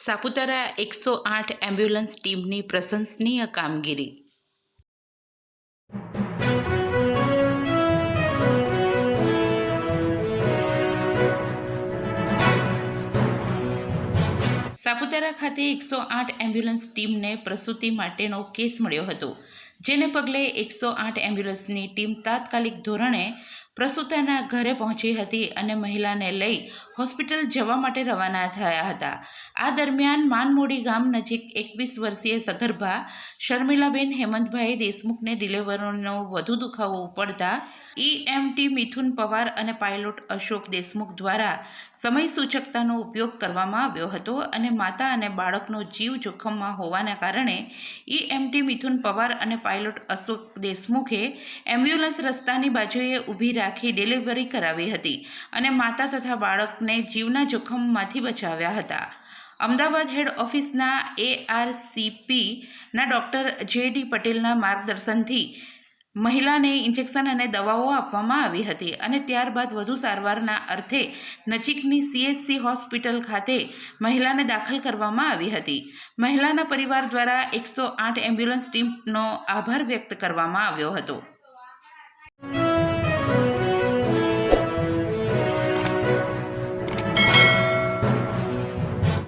સાપુતારા એકસો આઠ એમ્બ્યુલન્સ ટીમની પ્રશંસનીય કામગીરી. સાપુતારા ખાતે એકસો આઠ એમ્બ્યુલન્સ ટીમને પ્રસૂતિ માટેનો કેસ મળ્યો હતો. જેને પગલે એકસો આઠ એમ્બ્યુલન્સની ટીમ તાત્કાલિક ધોરણે પ્રસૂતાના ઘરે પહોંચી હતી અને મહિલાને લઈ હોસ્પિટલ જવા માટે રવાના થયા હતા. આ દરમિયાન માનમોડી ગામ નજીક એકવીસ વર્ષીય સગર્ભા શર્મિલાબેન હેમંતભાઈ દેશમુખને ડિલિવરીનો વધુ દુખાવો પડતા ઈએમટી મિથુન પવાર અને પાયલોટ અશોક દેશમુખ દ્વારા સમય સૂચકતાનો ઉપયોગ કરવામાં આવ્યો હતો અને માતા અને બાળકનો જીવ જોખમમાં હોવાના કારણે ઈએમટી મિથુન પવાર અને પાયલોટ અશોક દેશમુખે એમ્બ્યુલન્સ રસ્તાની બાજુએ ઊભી રાખી ડિલિવરી કરાવી હતી અને માતા તથા બાળકને જીવના જોખમમાંથી બચાવ્યા હતા. અમદાવાદ હેડ ઓફિસના એઆરસીપીના ડૉક્ટર જે ડી પટેલના માર્ગદર્શનથી મહિલાને ઇન્જેક્શન અને દવાઓ આપવામાં આવી હતી અને ત્યારબાદ વધુ સારવારના અર્થે નજીકની સીએચસી હોસ્પિટલ ખાતે મહિલાને દાખલ કરવામાં આવી હતી. મહિલાના પરિવાર દ્વારા એકસો આઠ એમ્બ્યુલન્સ ટીમનો આભાર વ્યક્ત કરવામાં આવ્યો હતો.